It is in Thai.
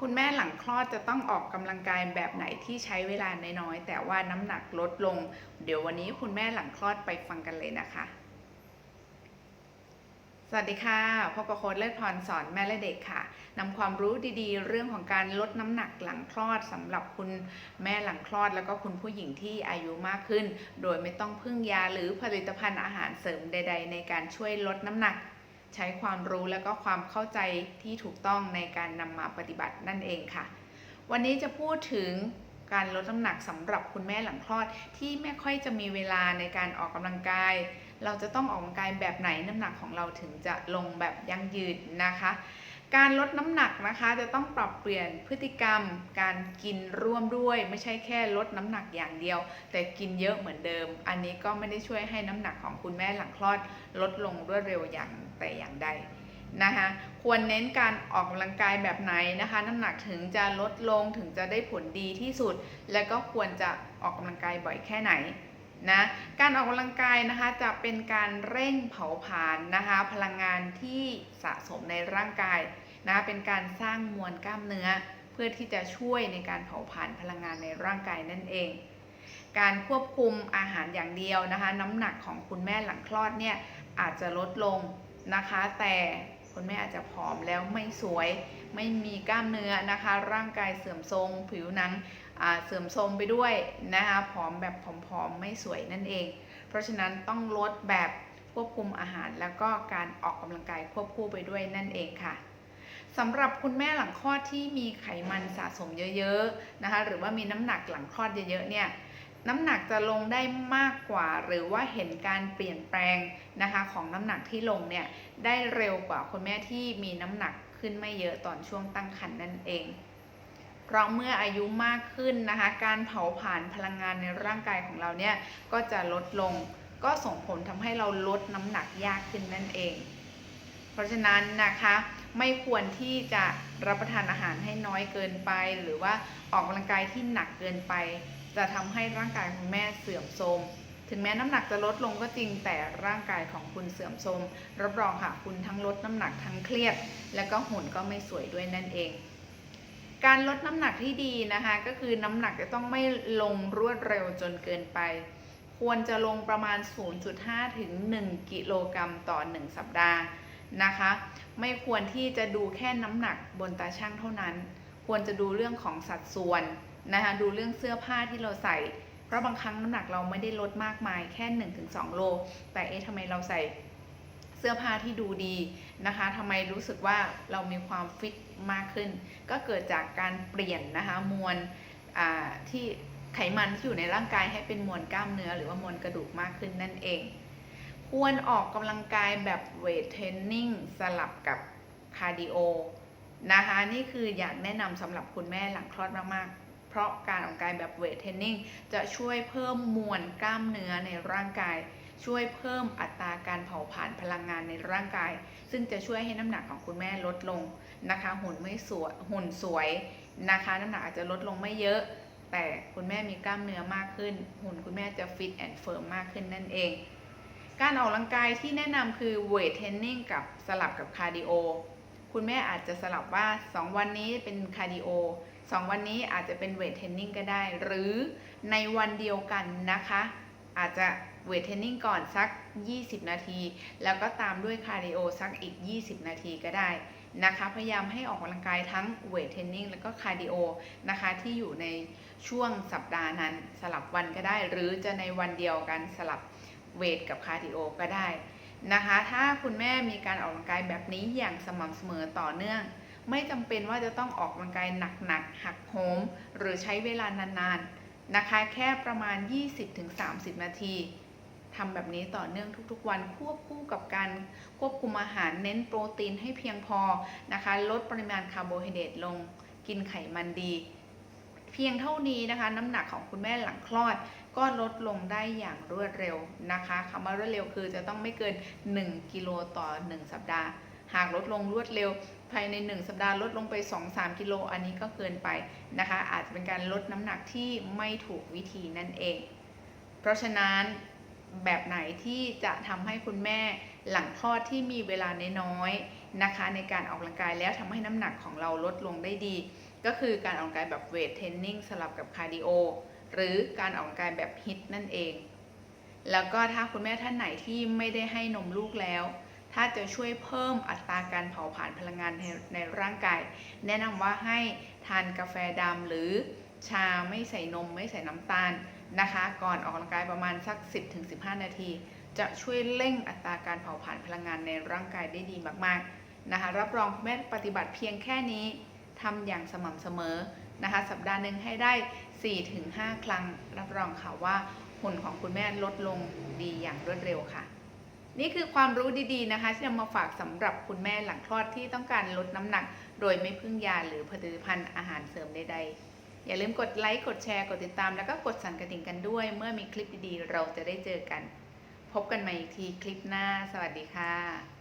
คุณแม่หลังคลอดจะต้องออกกำลังกายแบบไหนที่ใช้เวลาน้อยๆ แต่ว่าน้ำหนักลดลง เดี๋ยววันนี้คุณแม่หลังคลอดไปฟังกันเลยนะคะ สวัสดีค่ะพบกับโค้ดเลิศพรสอนแม่และเด็กค่ะนำความรู้ดีๆ เรื่องของการลดน้ำหนักหลังคลอดสำหรับคุณแม่หลังคลอด แล้วก็คุณผู้หญิงที่อายุมากขึ้น โดยไม่ต้องพึ่งยาหรือผลิตภัณฑ์อาหารเสริมใด ๆ ในการช่วยลดน้ำหนัก ใช้ความรู้แล้วก็ความเข้าใจที่ถูกต้องในการนำมาปฏิบัตินั่นเองค่ะ วันนี้จะพูดถึงการลดน้ำหนักสำหรับคุณแม่หลังคลอดที่ไม่ค่อยจะมีเวลาในการออกกำลังกาย เราจะต้องออกกำลังกายแบบไหนน้ำหนักของเราถึงจะลงแบบยั่งยืนนะคะ การลดน้ำหนักนะคะจะต้องปรับเปลี่ยนพฤติกรรม การกินร่วมด้วย ไม่ใช่แค่ลดน้ำหนักอย่างเดียว แต่กินเยอะเหมือนเดิม อันนี้ก็ไม่ได้ช่วยให้น้ำหนักของคุณแม่หลังคลอด ลดลงรวดเร็วอย่าง แต่อย่างใดนะคะควรเน้นการออกกำลังกายแบบไหนนะคะน้ำหนักถึงจะลดลงถึงจะได้ผลดีที่สุด และก็ควรจะออกกำลังกายบ่อยแค่ไหนนะการออกกำลังกายนะคะจะเป็นการเร่งเผาผลาญนะคะพลังงานที่สะสมในร่างกายนะเป็นการสร้างมวลกล้ามเนื้อ เพื่อที่จะช่วยในการเผาผลาญพลังงานในร่างกายนั่นเอง การควบคุมอาหารอย่างเดียวนะคะน้ำหนักของคุณแม่หลังคลอดเนี่ยอาจจะลดลง นะคะ แต่คุณแม่อาจจะผอมแล้วไม่สวยไม่มีกล้ามเนื้อนะคะ ร่างกายเสื่อมทรงผิวหนังเสื่อมโทรมไปด้วยนะคะผอมแบบผอมๆไม่สวยนั่นเอง เพราะฉะนั้นต้องลดแบบควบคุมอาหาร แล้วก็การออกกำลังกายควบคู่ไปด้วยนั่นเองค่ะสำหรับคุณแม่หลังคลอดที่มีไขมันสะสมเยอะๆนะคะหรือว่ามีน้ำหนักหลังคลอดเยอะๆเนี่ย น้ำหนักจะลงได้มากกว่า หรือว่าเห็นการเปลี่ยนแปลงนะคะของน้ำหนักที่ลงเนี่ยได้เร็วกว่าคุณแม่ที่มีน้ำหนักขึ้นไม่เยอะตอนช่วงตั้งครรภ์นั่นเอง เพราะเมื่ออายุมากขึ้นนะคะการเผาผลาญพลังงานในร่างกายของเราเนี่ยก็จะลดลง ก็ส่งผลทำให้เราลดน้ำหนักยากขึ้นนั่นเอง เพราะฉะนั้นนะคะไม่ควรที่จะรับประทานอาหารให้น้อยเกินไป หรือว่าออกกำลังกายที่หนักเกินไป จะทำให้ร่างกายของแม่เสื่อมโทรมถึงแม้น้ำหนักจะลดลงก็จริงแต่ร่างกายของคุณเสื่อมโทรมรับรองค่ะคุณทั้งลดน้ำหนักทั้งเครียด และก็หุ่นก็ไม่สวยด้วยนั่นเอง การลดน้ำหนักที่ดีนะคะ ก็คือน้ำหนักจะต้องไม่ลงรวดเร็วจนเกินไป ควรจะลงประมาณ 0.5 ถึง 1 กิโลกรัมต่อ 1 สัปดาห์นะคะ ไม่ควรที่จะดูแค่น้ำหนักบนตาช่างเท่านั้น ควรจะดูเรื่องของสัดส่วน นะคะดูเรื่องเสื้อผ้าที่เราใส่ เพราะบางครั้งน้ำหนักเราไม่ได้ลดมากมายแค่ 1-2 โล แต่เอ๊ะทำไมเราใส่เสื้อผ้าที่ดูดีนะคะทำไมรู้สึกว่าเรามีความฟิตมากขึ้น ก็เกิดจากการเปลี่ยนนะคะมวลที่ไขมันที่อยู่ในร่างกายให้เป็นมวลกล้ามเนื้อ หรือว่ามวลกระดูกมากขึ้นนั่นเอง ควรออกกำลังกายแบบเวทเทรนนิ่งสลับกับคาร์ดิโอนะคะ นี่คืออยากแนะนำสำหรับคุณแม่หลังคลอดมากๆ พราะการออกกำลังกายแบบเวทเทรนนิ่งจะช่วยเพิ่มมวลกล้ามเนื้อในร่างกาย ช่วยเพิ่มอัตราการเผาผลาญพลังงานในร่างกาย ซึ่งจะช่วยให้น้ำหนักของคุณแม่ลดลงนะคะ หุ่นไม่สวยหุ่นสวยนะคะ น้ำหนักอาจจะลดลงไม่เยอะ แต่คุณแม่มีกล้ามเนื้อมากขึ้น หุ่นคุณแม่จะฟิตแอนด์เฟิร์มมากขึ้นนั่นเอง การออกกำลังกายที่แนะนำคือเวทเทรนนิ่งกับสลับกับคาร์ดิโอ คุณแม่อาจจะสลับว่า 2 วันนี้เป็นคาร์ดิโอ2 วันนี้อาจจะเป็นเวทเทรนนิ่งก็ได้ หรือในวันเดียวกันนะคะ อาจจะเวทเทรนนิ่งก่อนสัก 20 นาที แล้วก็ตามด้วยคาร์ดิโอสักอีก 20 นาทีก็ได้นะคะ พยายามให้ออกกำลังกายทั้งเวทเทรนนิ่งแล้วก็คาร์ดิโอนะคะที่อยู่ในช่วงสัปดาห์นั้นสลับวันก็ได้ หรือจะในวันเดียวกันสลับเวทกับคาร์ดิโอก็ได้ นะคะ ถ้าคุณแม่มีการออกกำลังกายแบบนี้อย่างสม่ำเสมอต่อเนื่อง ไม่จำเป็นว่าจะต้องออกกำลังกายหนักๆหักโหมหรือใช้เวลานานๆนะคะ แค่ประมาณ 20-30 นาทีทำแบบนี้ต่อเนื่องทุกๆ วันควบคู่กับการควบคุมอาหารเน้นโปรตีนให้เพียงพอนะคะ ลดปริมาณคาร์โบไฮเดรตลงกินไขมันดี เพียงเท่านี้นะคะ น้ำหนักของคุณแม่หลังคลอด ก็ลดลงได้อย่างรวดเร็วนะคะคำว่ารวดเร็วคือจะต้องไม่เกิน 1 กิโลต่อ 1 สัปดาห์ หากลดลงรวดเร็ว ภายใน 1 สัปดาห์ลดลงไป 2-3 กิโลอันนี้ก็เกินไปนะคะ อาจจะเป็นการลดน้ำหนักที่ไม่ถูกวิธีนั่นเอง เพราะฉะนั้นแบบไหนที่จะทำให้คุณแม่หลังคลอดที่มีเวลาน้อยๆนะคะ ในการออกกำลังกายแล้วทำให้น้ำหนักของเราลดลงได้ดี ก็คือการออกกำลังกายแบบเวทเทรนนิ่งสลับกับคาร์ดิโอ หรือการออกกำลังกายแบบฮิตนั่นเอง แล้วก็ถ้าคุณแม่ท่านไหนที่ไม่ได้ให้นมลูกแล้ว ถ้าจะช่วยเพิ่มอัตราการเผาผลาญพลังงานในในร่างกาย แนะนำว่าให้ทานกาแฟดำหรือชาไม่ใส่นมไม่ใส่น้ำตาลนะคะ ก่อนออกกำลังกายประมาณสัก 10-15 นาที จะช่วยเร่งอัตราการเผาผลาญพลังงานในร่างกายได้ดีมากๆนะคะ รับรองคุณแม่ปฏิบัติเพียงแค่นี้ทำอย่างสม่ำเสมอนะคะ สัปดาห์หนึ่งให้ได้ 4-5 ครั้งรับรองค่ะว่าหุ่นของคุณแม่ลดลงดีอย่างรวดเร็วค่ะ นี่คือความรู้ดีๆนะคะที่นำมาฝากสำหรับคุณแม่หลังคลอดที่ต้องการลดน้ำหนัก โดยไม่พึ่งยาหรือผลิตภัณฑ์อาหารเสริมใดๆ อย่าลืมกดไลค์กดแชร์กดติดตาม แล้วก็กดสั่นกระดิ่งกันด้วย เมื่อมีคลิปดีๆ เราจะได้เจอกัน พบกันใหม่อีกทีคลิปหน้า สวัสดีค่ะ